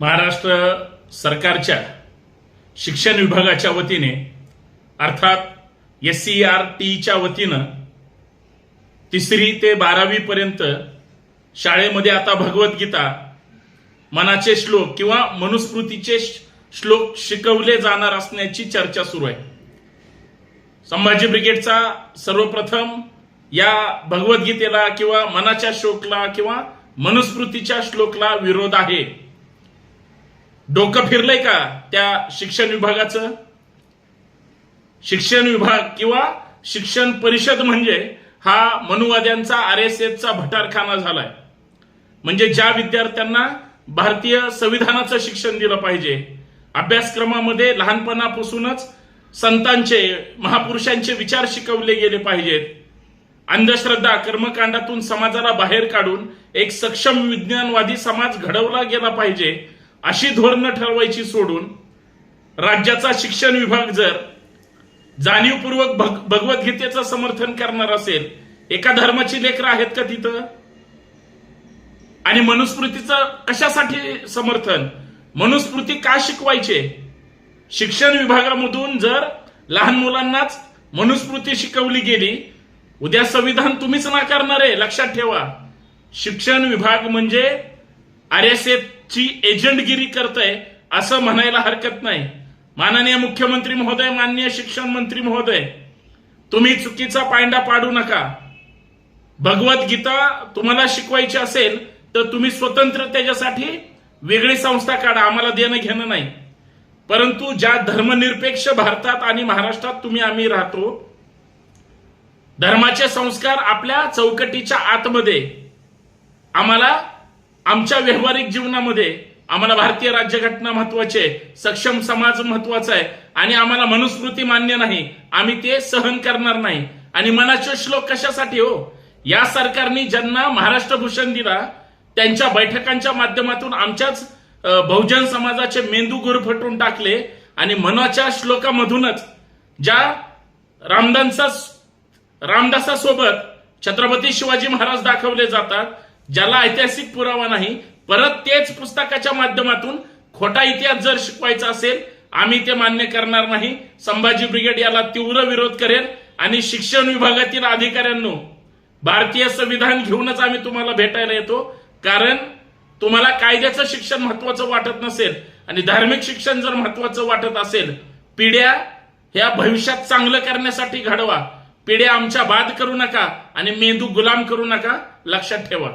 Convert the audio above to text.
महाराष्ट्र सरकारच्या शिक्षण विभागाच्या वतीने अर्थात एस सी आर टीच्या वतीनं तिसरी ते बारावी पर्यंत शाळेमध्ये आता भगवद्गीता मनाचे श्लोक किंवा मनुस्मृतीचे श्लोक शिकवले जाणार असण्याची चर्चा सुरू आहे. संभाजी ब्रिगेडचा सर्वप्रथम या भगवद्गीतेला किंवा मनाच्या श्लोकला किंवा मनुस्मृतीच्या श्लोकला विरोध आहे. डोकं फिरलंय का त्या शिक्षण विभागाचं? शिक्षण विभाग किंवा शिक्षण परिषद म्हणजे हा मनुवाद्यांचा आर एस एसचा भटारखाना झालाय. म्हणजे ज्या विद्यार्थ्यांना भारतीय संविधानाचं शिक्षण दिलं पाहिजे अभ्यासक्रमामध्ये लहानपणापासूनच संतांचे महापुरुषांचे विचार शिकवले गेले पाहिजेत. अंधश्रद्धा कर्मकांडातून समाजाला बाहेर काढून एक सक्षम विज्ञानवादी समाज घडवला गेला पाहिजे. अशी धोरणं ठरवायची सोडून राज्याचा शिक्षण विभाग जर जाणीवपूर्वक भग- भगवद्गीतेचं समर्थन करणार असेल एका धर्माची लेकरं आहेत का तिथं? आणि मनुस्मृतीचं कशासाठी समर्थन? मनुस्मृती का शिकवायचे? शिक्षण विभागामधून जर लहान मुलांनाच मनुस्मृती शिकवली गेली उद्या संविधान तुम्हीच नाकारणार आहे लक्षात ठेवा. शिक्षण विभाग म्हणजे आर एस ची एजंटगिरी करतय असं म्हणायला हरकत नाही. माननीय मुख्यमंत्री महोदय माननीय शिक्षण मंत्री महोदय तुम्ही चुकीचा पायंडा पाडू नका. भगवद्गीता तुम्हाला शिकवायची असेल तर तुम्ही स्वतंत्र त्याच्यासाठी वेगळी संस्था काढा आम्हाला देणं घेणं नाही. परंतु ज्या धर्मनिरपेक्ष भारतात आणि महाराष्ट्रात तुम्ही आम्ही राहतो धर्माचे संस्कार आपल्या चौकटीच्या आतमध्ये आम्हाला आमच्या व्यावहारिक जीवनामध्ये आम्हाला भारतीय राज्यघटना महत्वाची आहे सक्षम समाज महत्त्वाचा आहे आणि आम्हाला मनुस्मृती मान्य नाही आम्ही ते सहन करणार नाही. आणि मनाचे श्लोक कशासाठी हो? या सरकारने ज्यांना महाराष्ट्र भूषण दिला त्यांच्या बैठकांच्या माध्यमातून आमच्याच बहुजन समाजाचे मेंदू गुरफटून टाकले आणि मनाच्या श्लोकामधूनच ज्या रामदासा रामदासासोबत छत्रपती शिवाजी महाराज दाखवले जातात ज्याला ऐतिहासिक पुरावा नाही परत तेच पुस्तकाच्या माध्यमातून खोटा इतिहास जर शिकवायचा असेल आम्ही ते मान्य करणार नाही. संभाजी ब्रिगेड याला तीव्र विरोध करेल आणि शिक्षण विभागातील अधिकाऱ्यांनो भारतीय संविधान घेऊनच आम्ही तुम्हाला भेटायला येतो. कारण तुम्हाला कायद्याचं शिक्षण महत्वाचं वाटत नसेल आणि धार्मिक शिक्षण जर महत्वाचं वाटत असेल पिढ्या ह्या भविष्यात चांगलं करण्यासाठी घडवा. पिढ्या आमच्या बाद करू नका आणि मेंदू गुलाम करू नका लक्षात ठेवा.